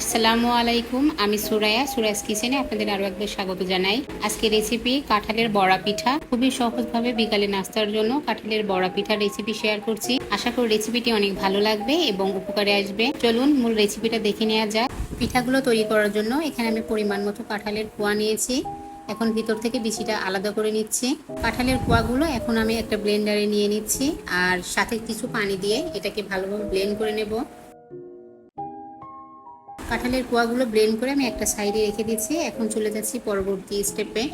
আসসালামু আলাইকুম, আমি সুরায়া সুরাজ কিচেনে আপনাদের আরও একবার স্বাগত জানাই। আজকে রেসিপি কাঁঠালের বড়া পিঠা। খুবই সহজভাবে বিকালে নাস্তার জন্য কাঁঠালের বড়া পিঠা রেসিপি শেয়ার করছি। আশা করি রেসিপিটি অনেক ভালো লাগবে এবং উপকারে আসবে। চলুন মূল রেসিপিটা দেখে নেওয়া যাক। পিঠাগুলো তৈরি করার জন্য এখানে আমি পরিমাণ মতো কাঁঠালের কুয়া নিয়েছি। এখন ভিতর থেকে বিচিটা আলাদা করে নিচ্ছি। কাঁঠালের কুয়াগুলো এখন আমি একটা ব্লেন্ডারে নিয়ে নিচ্ছি। আর সাথে কিছু পানি দিয়ে এটাকে ভালোভাবে ব্লেন্ড করে নেব। কাঁঠালের কোয়াগুলো ব্লেন্ড করে আমি একটা সাইডে রেখে দিচ্ছি। এখন চলে যাচ্ছি পরবর্তী স্টেপে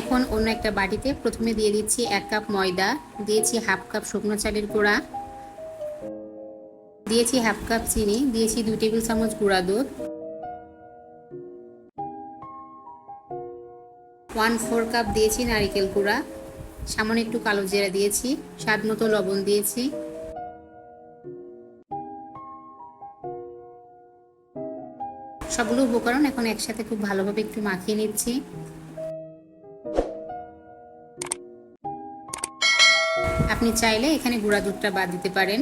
এখন অন্য একটা বাটিতে প্রথমে দিয়ে দিচ্ছি এক কাপ ময়দা, দিয়েছি হাফ কাপ শুকনো চালের গুঁড়া, দিয়েছি হাফ কাপ চিনি, দিয়েছি দুই টেবিল চামচ গুঁড়া দুধ ওয়ান ফোর কাপ দিয়েছি নারিকেল গুঁড়া, সামান্য একটু কালো জিরা দিয়েছি, স্বাদ মতো লবণ দিয়েছি। সবগুলো উপকরণ এখন একসাথে খুব ভালোভাবে একটু মাখিয়ে নিচ্ছি। আপনি চাইলে এখানে গুঁড়া দুধটা বাদ দিতে পারেন।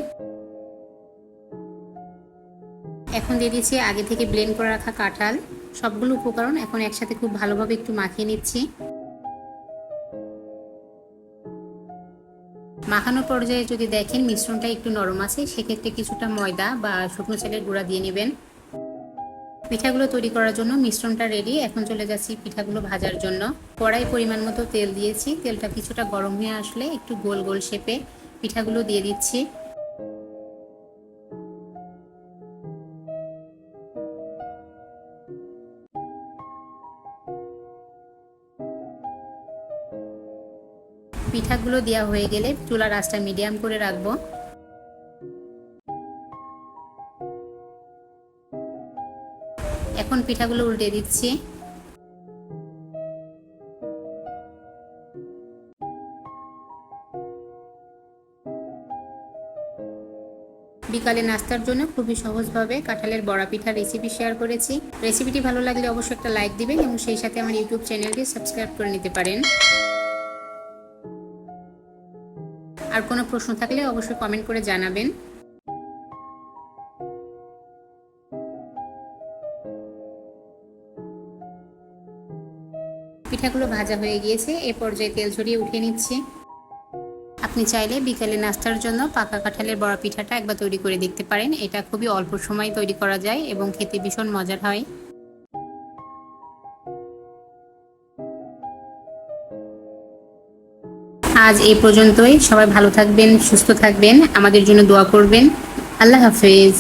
এখন দিয়ে দিচ্ছি আগে থেকে ব্লেন্ড করে রাখা কাঁঠাল। সবগুলো উপকরণ এখন একসাথে খুব ভালোভাবে একটু মাখিয়ে নিচ্ছি। মাখানোর পর্যায়ে যদি দেখেন মিশ্রণটা একটু নরম আছে, সেক্ষেত্রে কিছুটা ময়দা বা শুকনো চালের গুঁড়া দিয়ে নেবেন। পিঠাগুলো তৈরি করার জন্য মিশ্রণটা রেডি এখন চলে যাচ্ছি পিঠাগুলো ভাজার জন্য। কড়াই পরিমাণ মতো তেল দিয়েছি। তেলটা কিছুটা গরম হয়ে আসলে একটু গোল গোল শেপে পিঠাগুলো দিয়ে দিচ্ছি। পিঠাগুলো দেওয়া হয়ে গেলে চুলার আঁচটা মিডিয়াম করে রাখব। এখন পিঠাগুলো উল্টে দিচ্ছি। বিকালে নাস্তার জন্য খুবই সহজভাবে কাঁঠালের বড়া পিঠা রেসিপি শেয়ার করেছি। রেসিপিটি ভালো লাগলে অবশ্যই একটা লাইক দিবেন এবং সেই সাথে আমার ইউটিউব চ্যানেলটি সাবস্ক্রাইব করে নিতে পারেন। আর কোনো প্রশ্ন থাকলে অবশ্যই কমেন্ট করে জানাবেন। পিঠাগুলো ভাজা হয়ে গিয়েছে, এ পর্যায়ে তেল ঝরিয়ে উঠিয়ে নিচ্ছি। আপনি চাইলে বিকেলে নাস্তার জন্য পাকা কাঁঠালের বড়া পিঠাটা একবার তৈরি করে দেখতে পারেন। এটা খুবই অল্প সময় তৈরি করা যায় এবং খেতে ভীষণ মজার হয়। আজ এই পর্যন্তই। সবাই ভালো থাকবেন, সুস্থ থাকবেন। আমাদের জন্য দোয়া করবেন। আল্লাহ হাফেজ।